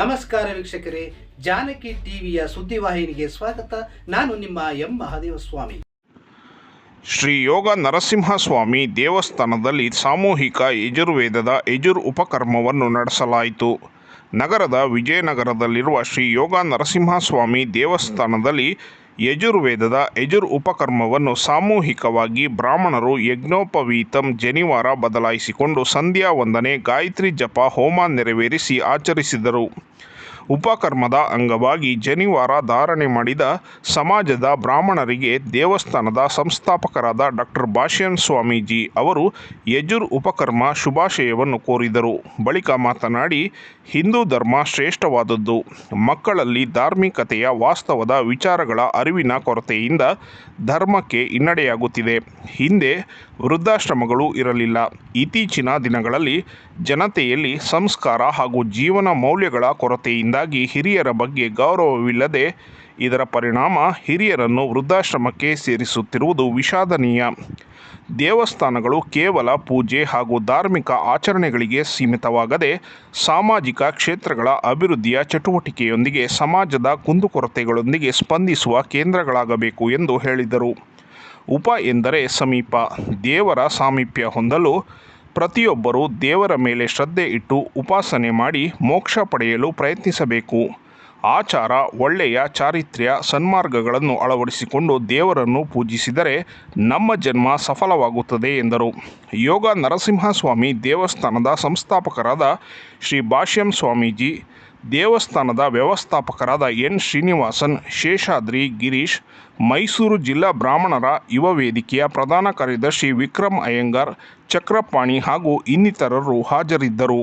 ನಮಸ್ಕಾರ ವೀಕ್ಷಕರೇ, ಜಾನಕಿ ಟಿವಿಯ ಸುದ್ದಿವಾಹಿನಿಗೆ ಸ್ವಾಗತ. ನಾನು ನಿಮ್ಮ ಎಂ. ಮಹಾದೇವ ಸ್ವಾಮಿ ಶ್ರೀ ಯೋಗ ನರಸಿಂಹಸ್ವಾಮಿ ದೇವಸ್ಥಾನದಲ್ಲಿ ಸಾಮೂಹಿಕ ಯಜುರ್ವೇದದ ಯಜುರ್ ಉಪಕರ್ಮವನ್ನು ನಡೆಸಲಾಯಿತು. ನಗರದ ವಿಜಯನಗರದಲ್ಲಿರುವ ಶ್ರೀ ಯೋಗ ನರಸಿಂಹಸ್ವಾಮಿ ದೇವಸ್ಥಾನದಲ್ಲಿ ಯಜುರ್ವೇದದ ಯಜುರ್ ಉಪಕರ್ಮವನ್ನು ಸಾಮೂಹಿಕವಾಗಿ ಬ್ರಾಹ್ಮಣರು ಯಜ್ಞೋಪವೀತಂ ಜನಿವಾರ ಬದಲಾಯಿಸಿಕೊಂಡು ಸಂಧ್ಯಾ ವಂದನೆ, ಗಾಯತ್ರಿ ಜಪ, ಹೋಮ ನೆರವೇರಿಸಿ ಆಚರಿಸಿದರು. ಉಪಕರ್ಮದ ಅಂಗವಾಗಿ ಜನಿವಾರ ಧಾರಣೆ ಮಾಡಿದ ಸಮಾಜದ ಬ್ರಾಹ್ಮಣರಿಗೆ ದೇವಸ್ಥಾನದ ಸಂಸ್ಥಾಪಕರಾದ ಡಾಕ್ಟರ್ ಭಾಷ್ಯನ್ ಸ್ವಾಮೀಜಿ ಅವರು ಯಜುರ್ ಉಪಕರ್ಮ ಶುಭಾಶಯವನ್ನು ಕೋರಿದರು. ಬಳಿಕ ಮಾತನಾಡಿ, ಹಿಂದೂ ಧರ್ಮ ಶ್ರೇಷ್ಠವಾದದ್ದು. ಮಕ್ಕಳಲ್ಲಿ ಧಾರ್ಮಿಕತೆಯ ವಾಸ್ತವದ ವಿಚಾರಗಳ ಅರಿವಿನ ಕೊರತೆಯಿಂದ ಧರ್ಮಕ್ಕೆ ಹಿನ್ನಡೆಯಾಗುತ್ತಿದೆ. ಹಿಂದೆ ವೃದ್ಧಾಶ್ರಮಗಳು ಇರಲಿಲ್ಲ. ಇತ್ತೀಚಿನ ದಿನಗಳಲ್ಲಿ ಜನತೆಯಲ್ಲಿ ಸಂಸ್ಕಾರ ಹಾಗೂ ಜೀವನ ಮೌಲ್ಯಗಳ ಕೊರತೆಯಿಂದಾಗಿ ಹಿರಿಯರ ಬಗ್ಗೆ ಗೌರವವಿಲ್ಲದೆ ಇದರ ಪರಿಣಾಮ ಹಿರಿಯರನ್ನು ವೃದ್ಧಾಶ್ರಮಕ್ಕೆ ಸೇರಿಸುತ್ತಿರುವುದು ವಿಷಾದನೀಯ. ದೇವಸ್ಥಾನಗಳು ಕೇವಲ ಪೂಜೆ ಹಾಗೂ ಧಾರ್ಮಿಕ ಆಚರಣೆಗಳಿಗೆ ಸೀಮಿತವಾಗದೆ ಸಾಮಾಜಿಕ ಕ್ಷೇತ್ರಗಳ ಅಭಿವೃದ್ಧಿಯ ಚಟುವಟಿಕೆಯೊಂದಿಗೆ ಸಮಾಜದ ಕುಂದುಕೊರತೆಗಳೊಂದಿಗೆ ಸ್ಪಂದಿಸುವ ಕೇಂದ್ರಗಳಾಗಬೇಕು ಎಂದು ಹೇಳಿದರು. ಉಪ ಎಂದರೆ ಸಮೀಪ ದೇವರ ಸಾಮೀಪ್ಯ ಹೊಂದಲು ಪ್ರತಿಯೊಬ್ಬರೂ ದೇವರ ಮೇಲೆ ಶ್ರದ್ಧೆ ಇಟ್ಟು ಉಪಾಸನೆ ಮಾಡಿ ಮೋಕ್ಷ ಪಡೆಯಲು ಪ್ರಯತ್ನಿಸಬೇಕು. ಆಚಾರ, ಒಳ್ಳೆಯ ಚಾರಿತ್ರ್ಯ, ಸನ್ಮಾರ್ಗಗಳನ್ನು ಅಳವಡಿಸಿಕೊಂಡು ದೇವರನ್ನು ಪೂಜಿಸಿದರೆ ನಮ್ಮ ಜನ್ಮ ಸಫಲವಾಗುತ್ತದೆ ಎಂದರು. ಯೋಗ ನರಸಿಂಹಸ್ವಾಮಿ ದೇವಸ್ಥಾನದ ಸಂಸ್ಥಾಪಕರಾದ ಶ್ರೀ ಭಾಷ್ಯಂ ಸ್ವಾಮೀಜಿ ದೇವಸ್ಥಾನದ ವ್ಯವಸ್ಥಾಪಕರಾದ ಎನ್. ಶ್ರೀನಿವಾಸನ್, ಶೇಷಾದ್ರಿ ಗಿರೀಶ್, ಮೈಸೂರು ಜಿಲ್ಲಾ ಬ್ರಾಹ್ಮಣರ ಯುವ ವೇದಿಕೆಯ ಪ್ರಧಾನ ಕಾರ್ಯದರ್ಶಿ ವಿಕ್ರಮ್ ಅಯ್ಯಂಗಾರ್, ಚಕ್ರಪಾಣಿ ಹಾಗೂ ಇನ್ನಿತರರು ಹಾಜರಿದ್ದರು.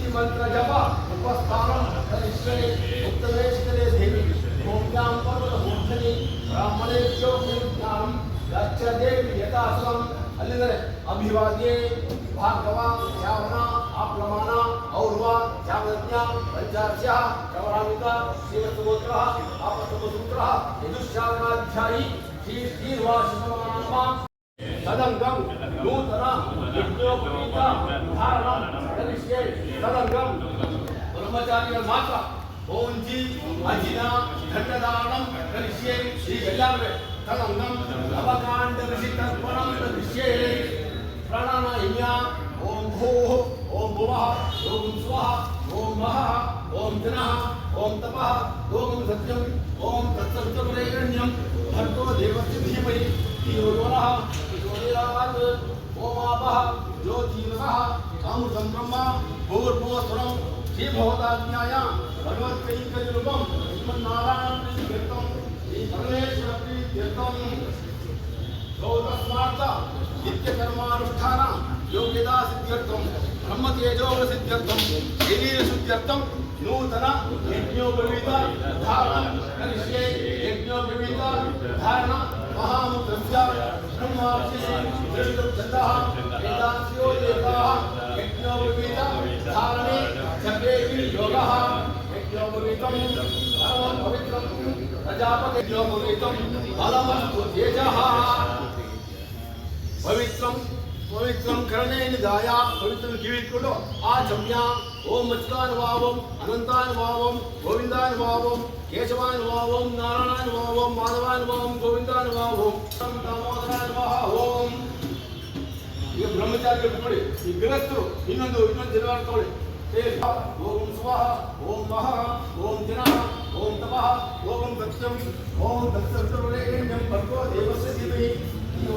ಜನಃ ಓಂ ತಪಃ ಓಂ ಸತ್ಯಂ ಓಂ ತತ್ಸತ್ವರೇಣ್ಯಂ ಭಗವೋ ದೇವಸ್ಯ ಧೀಮಹಿ ಧಿಯೋ ಯೋ ನಃ ಪ್ರಚೋದಯಾತ್ ಓಮಾಪಃ ಜ್ಯೋತಿರಃ ಅಮೃತಂ ಬ್ರಹ್ಮ ಭೂರ್ಭುವಸ್ಸು ವರೋಹಂ ಶ್ರೀಭವದಾಜ್ಞಾಯ ಭಗವತ್ಕೈಂಕರ್ಯರೂಪಂ ಶ್ರೀಮನ್ನಾರಾಯಣೀತ್ಯರ್ಥಂ ಶ್ರೀ ಪರಮೇಶ್ವರ 자장강, 노사라, 인도부리다, 사라, 사리시에, 자장강, 브러마자리를 마타, 온지, 아지나, ఘట్ట다람, 사리시에, 이엘라베, 자장강, 아바칸드, 리시탄, 파람드, 리시에, 프라나나, 임야, 옴호, 옴보바, 옴수아, 옴마하, 옴드나, 옴타바, 옴 사tyam, 옴 तत्सवितुरेण्यम् भर्तो देवस्य धीमहि ज्योतिराज ओमापः ज्योतिरसः अमृतं ब्रह्म, भूर्भुवस्वरं श्रीभगवदाज्ञाया भगवत्कैकनिरूपं श्रीमन्नारायणतीर्थं श्रीपरमेश्वरतीर्थं गौतस्मार्थ नित्यकर्मानुष्ठान योग्यता सिद्ध्यर्थं ब्रह्मतेजोगसिद्ध्यर्थं शरीरशुद्ध्यर्थं ನೂತನ ಯಜ್ಞೋಪವೀತ ಧಾರಣ ಕರಿಷ್ಯೆ ಯಜ್ಞೋಪವೀತ ಧಾರಣ ಮಹಾಮುದ್ರಸ್ಯ ಬ್ರಹ್ಮಾರ್ಚಿಸಿ ಛಂದಃ ವೇದಾಂಸ್ಯೋ ದೇವಾಃ ಯಜ್ಞೋಪವೀತ ಧಾರಣೆ ಜಪೇ ಯೋಗಃ ಯಜ್ಞೋಪವೀತಂ ಪರಮಂ ಪವಿತ್ರಂ ಪ್ರಜಾಪತಿ ಯಜ್ಞೋಪವೀತಂ ಫಲಮಸ್ತು ತೇಜಃ ಪವಿತ್ರಂ ಪವಿತ್ರಂ ಕರಣೆ ನಿಧಾಯ ಪವಿತ್ರಂ ಕಿವಿಟ್ಕೊಂಡು ಆ ಚಮ್ಯ ಓಂ ಅಚ್ಯುತಾನುಭಾವಂ ಅನಂತಾನುಭಾವಂ ಗೋವಿಂದಾನುಭಾವಂ ಕೇಶವಾನುಭಾವಂ ನಾರಾಯಣಾನುಭಾವಂ ಮಾಧವಾನುಭಾವಂ ಗೋವಿಂದಾನುಭಾವಂ ದಾಮೋದರಾನುಭಾವ ಓಂ ಈಗ ಬ್ರಹ್ಮಚಾರಿಗಳು ನೋಡಿ ಈ ಗೃಹಸ್ಥರು ಇನ್ನೊಂದು ಇನ್ನೊಂದು ಜನವಾರ ತಗೊಳ್ಳಿ ಹೇಳಿ. ಓಂ ಸ್ವಃ ಓಂ ಮಹಃ ಓಂ ಜನಃ ಓಂ ತಪಃ ಓಂ ಸತ್ಯಂ ಓಂ ತತ್ಸತ್ವರೇಣ್ಯಂ ಭರ್ಗೋ ದೇವಸ್ಯ ಧೀಮಹಿ ಧಿಯೋ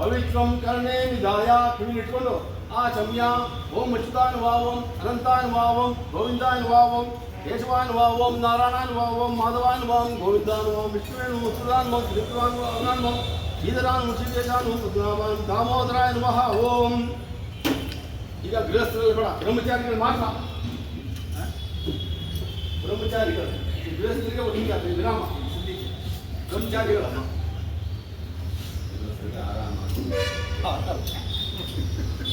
ತೇಜಃ ಪವಿತ್ರಂ ಕರ್ಣೇ ನಿಧಾಯ ಕಿವಿಲಿಟ್ಕೊಂಡು ಆ ಚಮ್ಯ ಓಂ ಅಚ್ಯುತಾನುಭಾವಂ ಅನಂತಾನುಭಾವಂ ಗೋವಿಂದಾನುಭಾವಂ ಕೇಶವಾನುಭಾವಂ ನಾರಾಯಣಾನುಭಾವಂ ಮಾಧವಾನುಭಾವಂ ಗೋವಿಂದಾನುಭಾವಂ ವಿಷ್ಣುವೇನು ವಸುದಾನುಭವಂ ತ್ರಿಪುರಾನುಭವಂ ಶ್ರೀಧರಾನು ಶ್ರೀಕೇಶಾನು ದಾಮೋದರಾಯ ನಮಃ ಓಂ ಈಗ ಗೃಹಸ್ಥರಲ್ಲಿ ಬೇಡ ಬ್ರಹ್ಮಚಾರಿಗಳು ಮಾತ್ರ ಹ? ಬ್ರಹ್ಮಚಾರಿಗಳು ಈ ಗೃಹಸ್ಥರಿಗೆ ಒಂದು ಹಿಂಗೆ ವಿರಾಮ ಸುದ್ದಿಗೆ ಬ್ರಹ್ಮಚಾರಿಗಳು